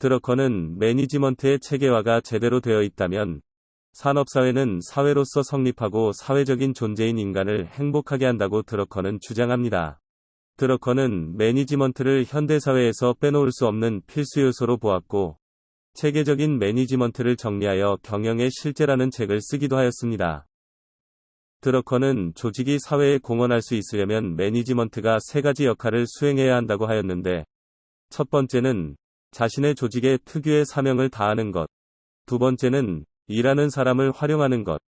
드러커는 매니지먼트의 체계화가 제대로 되어 있다면 산업사회는 사회로서 성립하고 사회적인 존재인 인간을 행복하게 한다고 드러커는 주장합니다. 드러커는 매니지먼트를 현대사회에서 빼놓을 수 없는 필수 요소로 보았고, 체계적인 매니지먼트를 정리하여 경영의 실제라는 책을 쓰기도 하였습니다. 드러커는 조직이 사회에 공헌할 수 있으려면 매니지먼트가 세 가지 역할을 수행해야 한다고 하였는데, 첫 번째는 자신의 조직의 특유의 사명을 다하는 것. 두 번째는 일하는 사람을 활용하는 것.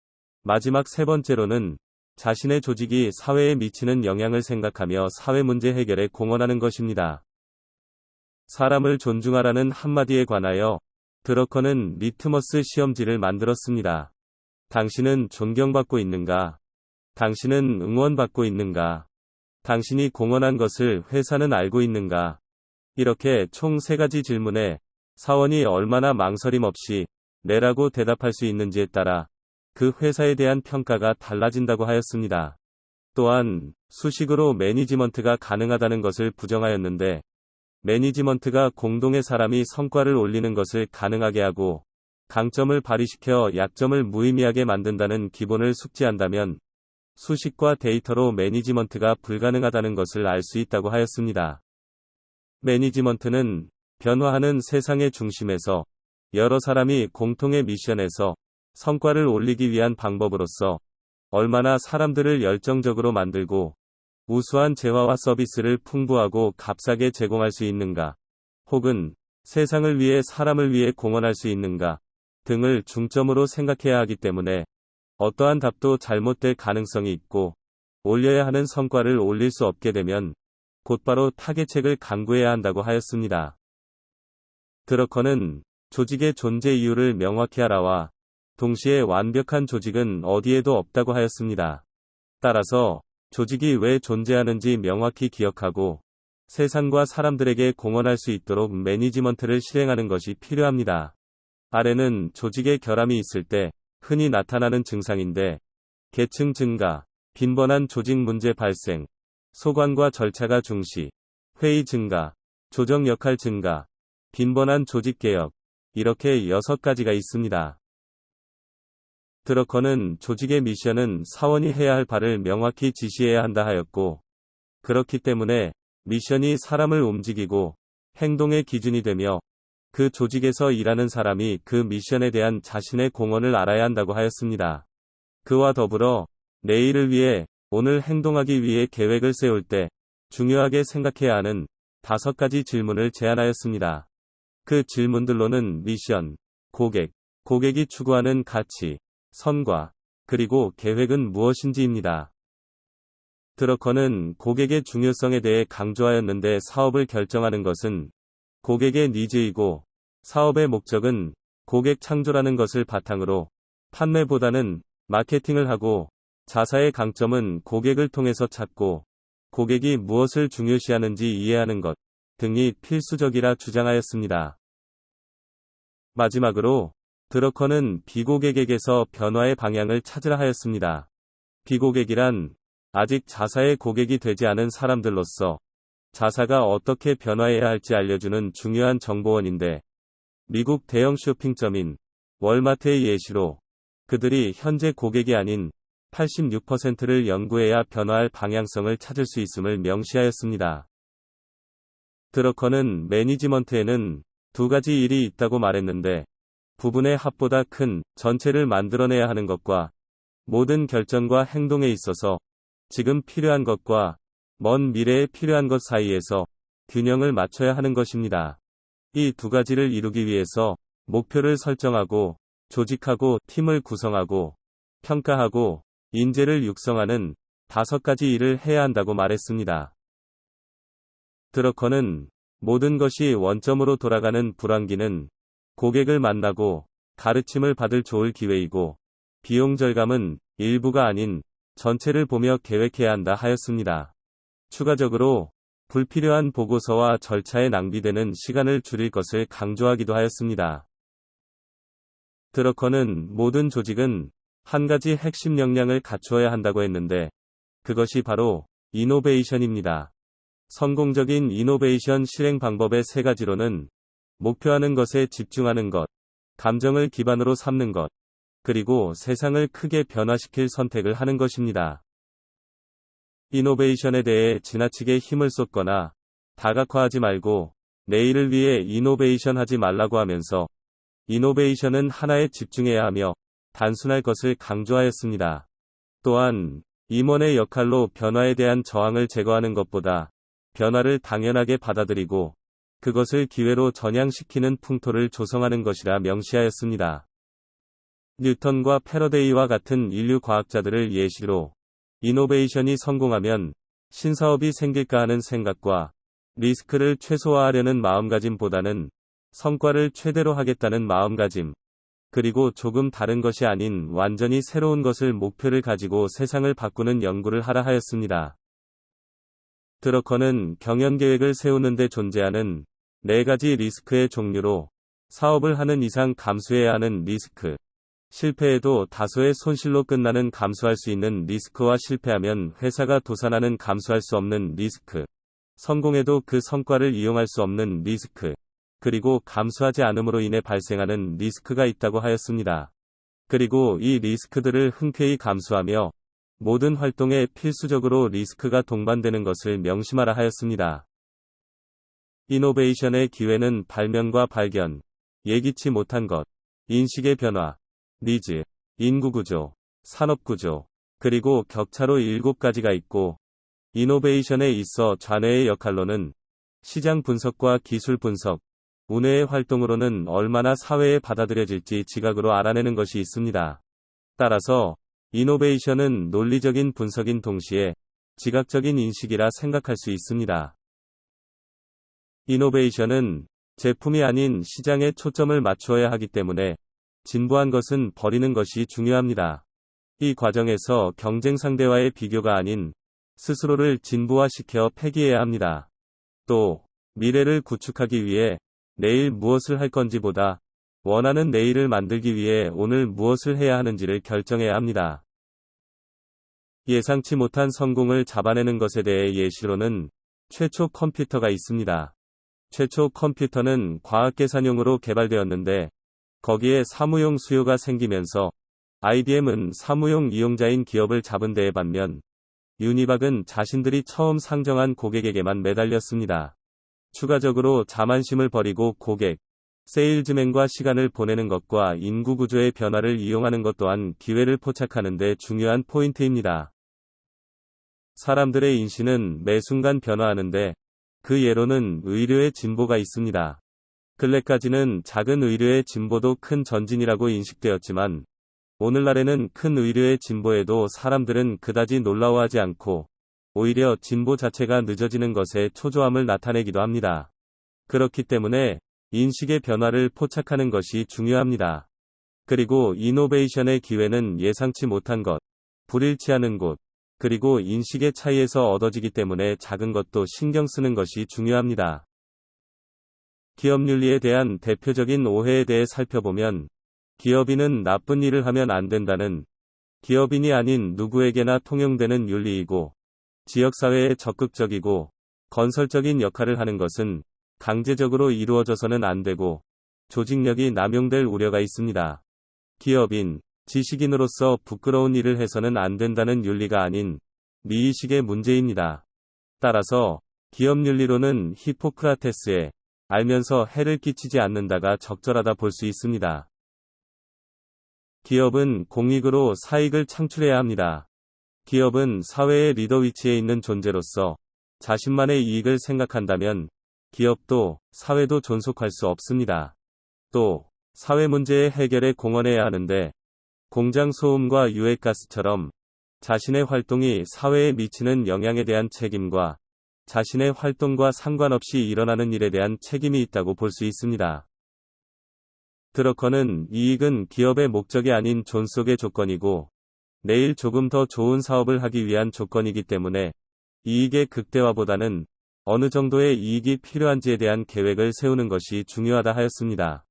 마지막 세 번째로는 자신의 조직이 사회에 미치는 영향을 생각하며 사회 문제 해결에 공헌하는 것입니다. 사람을 존중하라는 한마디에 관하여 드러커는 리트머스 시험지를 만들었습니다. 당신은 존경받고 있는가? 당신은 응원받고 있는가? 당신이 공헌한 것을 회사는 알고 있는가? 이렇게 총세 가지 질문에 사원이 얼마나 망설임 없이 네라고 대답할 수 있는지에 따라 그 회사에 대한 평가가 달라진다고 하였습니다. 또한 수식으로 매니지먼트가 가능하다는 것을 부정하였는데 매니지먼트가 공동의 사람이 성과를 올리는 것을 가능하게 하고 강점을 발휘시켜 약점을 무의미하게 만든다는 기본을 숙지한다면 수식과 데이터로 매니지먼트가 불가능하다는 것을 알 수 있다고 하였습니다. 매니지먼트는 변화하는 세상의 중심에서 여러 사람이 공통의 미션에서 성과를 올리기 위한 방법으로서 얼마나 사람들을 열정적으로 만들고 우수한 재화와 서비스를 풍부하고 값싸게 제공할 수 있는가, 혹은 세상을 위해 사람을 위해 공헌할 수 있는가 등을 중점으로 생각해야 하기 때문에 어떠한 답도 잘못될 가능성이 있고 올려야 하는 성과를 올릴 수 없게 되면 곧바로 타겟책을 강구해야 한다고 하였습니다. 드러커는 조직의 존재 이유를 명확히 하라와 동시에 완벽한 조직은 어디에도 없다고 하였습니다. 따라서 조직이 왜 존재하는지 명확히 기억하고 세상과 사람들에게 공헌할 수 있도록 매니지먼트를 실행하는 것이 필요합니다. 아래는 조직의 결함이 있을 때 흔히 나타나는 증상인데 계층 증가, 빈번한 조직 문제 발생, 소관과 절차가 중시, 회의 증가, 조정 역할 증가, 빈번한 조직 개혁, 이렇게 여섯 가지가 있습니다. 드러커는 조직의 미션은 사원이 해야 할 바를 명확히 지시해야 한다 하였고, 그렇기 때문에 미션이 사람을 움직이고 행동의 기준이 되며 그 조직에서 일하는 사람이 그 미션에 대한 자신의 공헌을 알아야 한다고 하였습니다. 그와 더불어 내일을 위해 오늘 행동하기 위해 계획을 세울 때 중요하게 생각해야 하는 다섯 가지 질문을 제안하였습니다. 그 질문들로는 미션, 고객, 고객이 추구하는 가치, 선과, 그리고 계획은 무엇인지입니다. 드러커는 고객의 중요성에 대해 강조하였는데 사업을 결정하는 것은 고객의 니즈이고 사업의 목적은 고객 창조라는 것을 바탕으로 판매보다는 마케팅을 하고 자사의 강점은 고객을 통해서 찾고 고객이 무엇을 중요시하는지 이해하는 것 등이 필수적이라 주장하였습니다. 마지막으로 드러커는 비고객에게서 변화의 방향을 찾으라 하였습니다. 비고객이란 아직 자사의 고객이 되지 않은 사람들로서 자사가 어떻게 변화해야 할지 알려주는 중요한 정보원인데 미국 대형 쇼핑점인 월마트의 예시로 그들이 현재 고객이 아닌 86%를 연구해야 변화할 방향성을 찾을 수 있음을 명시하였습니다. 드러커는 매니지먼트에는 두 가지 일이 있다고 말했는데 부분의 합보다 큰 전체를 만들어내야 하는 것과 모든 결정과 행동에 있어서 지금 필요한 것과 먼 미래에 필요한 것 사이에서 균형을 맞춰야 하는 것입니다. 이 두 가지를 이루기 위해서 목표를 설정하고 조직하고 팀을 구성하고 평가하고 인재를 육성하는 다섯 가지 일을 해야 한다고 말했습니다. 드러커는 모든 것이 원점으로 돌아가는 불황기는 고객을 만나고 가르침을 받을 좋을 기회이고 비용 절감은 일부가 아닌 전체를 보며 계획해야 한다 하였습니다. 추가적으로 불필요한 보고서와 절차에 낭비되는 시간을 줄일 것을 강조하기도 하였습니다. 드러커는 모든 조직은 한 가지 핵심 역량을 갖추어야 한다고 했는데 그것이 바로 이노베이션입니다. 성공적인 이노베이션 실행 방법의 세 가지로는 목표하는 것에 집중하는 것, 감정을 기반으로 삼는 것, 그리고 세상을 크게 변화시킬 선택을 하는 것입니다. 이노베이션에 대해 지나치게 힘을 쏟거나 다각화하지 말고 내일을 위해 이노베이션 하지 말라고 하면서 이노베이션은 하나에 집중해야 하며 단순할 것을 강조하였습니다. 또한 임원의 역할로 변화에 대한 저항을 제거하는 것보다 변화를 당연하게 받아들이고 그것을 기회로 전향시키는 풍토를 조성하는 것이라 명시하였습니다. 뉴턴과 패러데이와 같은 인류 과학자들을 예시로 이노베이션이 성공하면 신사업이 생길까 하는 생각과 리스크를 최소화하려는 마음가짐보다는 성과를 최대로 하겠다는 마음가짐, 그리고 조금 다른 것이 아닌 완전히 새로운 것을 목표를 가지고 세상을 바꾸는 연구를 하라 하였습니다. 드러커는 경영 계획을 세우는 데 존재하는 네 가지 리스크의 종류로 사업을 하는 이상 감수해야 하는 리스크, 실패에도 다소의 손실로 끝나는 감수할 수 있는 리스크와 실패하면 회사가 도산하는 감수할 수 없는 리스크, 성공해도 그 성과를 이용할 수 없는 리스크, 그리고 감수하지 않음으로 인해 발생하는 리스크가 있다고 하였습니다. 그리고 이 리스크들을 흔쾌히 감수하며 모든 활동에 필수적으로 리스크가 동반되는 것을 명심하라 하였습니다. 이노베이션의 기회는 발명과 발견, 예기치 못한 것, 인식의 변화, 니즈, 인구구조, 산업구조, 그리고 격차로 일곱 가지가 있고, 이노베이션에 있어 좌뇌의 역할로는 시장 분석과 기술 분석, 운해의 활동으로는 얼마나 사회에 받아들여질지 지각으로 알아내는 것이 있습니다. 따라서 이노베이션은 논리적인 분석인 동시에 지각적인 인식이라 생각할 수 있습니다. 이노베이션은 제품이 아닌 시장에 초점을 맞추어야 하기 때문에 진보한 것은 버리는 것이 중요합니다. 이 과정에서 경쟁 상대와의 비교가 아닌 스스로를 진보화시켜 폐기해야 합니다. 또 미래를 구축하기 위해 내일 무엇을 할 건지보다 원하는 내일을 만들기 위해 오늘 무엇을 해야 하는지를 결정해야 합니다. 예상치 못한 성공을 잡아내는 것에 대해 예시로는 최초 컴퓨터가 있습니다. 최초 컴퓨터는 과학계산용으로 개발되었는데 거기에 사무용 수요가 생기면서 IBM은 사무용 이용자인 기업을 잡은 데에 반면 유니박은 자신들이 처음 상정한 고객에게만 매달렸습니다. 추가적으로 자만심을 버리고 고객, 세일즈맨과 시간을 보내는 것과 인구 구조의 변화를 이용하는 것 또한 기회를 포착하는 데 중요한 포인트입니다. 사람들의 인식은 매 순간 변화하는데 그 예로는 의료의 진보가 있습니다. 근래까지는 작은 의료의 진보도 큰 전진이라고 인식되었지만 오늘날에는 큰 의료의 진보에도 사람들은 그다지 놀라워하지 않고 오히려 진보 자체가 늦어지는 것에 초조함을 나타내기도 합니다. 그렇기 때문에 인식의 변화를 포착하는 것이 중요합니다. 그리고 이노베이션의 기회는 예상치 못한 것, 불일치하는 곳, 그리고 인식의 차이에서 얻어지기 때문에 작은 것도 신경 쓰는 것이 중요합니다. 기업 윤리에 대한 대표적인 오해에 대해 살펴보면 기업인은 나쁜 일을 하면 안 된다는 기업인이 아닌 누구에게나 통용되는 윤리이고 지역사회에 적극적이고 건설적인 역할을 하는 것은 강제적으로 이루어져서는 안 되고 조직력이 남용될 우려가 있습니다. 기업인, 지식인으로서 부끄러운 일을 해서는 안 된다는 윤리가 아닌 미의식의 문제입니다. 따라서 기업 윤리로는 히포크라테스에 알면서 해를 끼치지 않는다가 적절하다 볼 수 있습니다. 기업은 공익으로 사익을 창출해야 합니다. 기업은 사회의 리더 위치에 있는 존재로서 자신만의 이익을 생각한다면 기업도 사회도 존속할 수 없습니다. 또 사회 문제의 해결에 공헌해야 하는데 공장 소음과 유해가스처럼 자신의 활동이 사회에 미치는 영향에 대한 책임과 자신의 활동과 상관없이 일어나는 일에 대한 책임이 있다고 볼 수 있습니다. 드러커는 이익은 기업의 목적이 아닌 존속의 조건이고 내일 조금 더 좋은 사업을 하기 위한 조건이기 때문에 이익의 극대화보다는 어느 정도의 이익이 필요한지에 대한 계획을 세우는 것이 중요하다 하였습니다.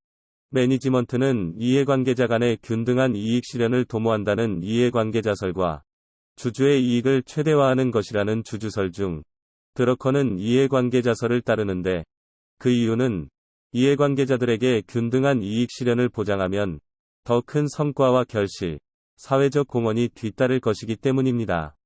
매니지먼트는 이해관계자 간의 균등한 이익 실현을 도모한다는 이해관계자설과 주주의 이익을 최대화하는 것이라는 주주설 중 드러커는 이해관계자설을 따르는데 그 이유는 이해관계자들에게 균등한 이익 실현을 보장하면 더 큰 성과와 결실, 사회적 공헌이 뒤따를 것이기 때문입니다.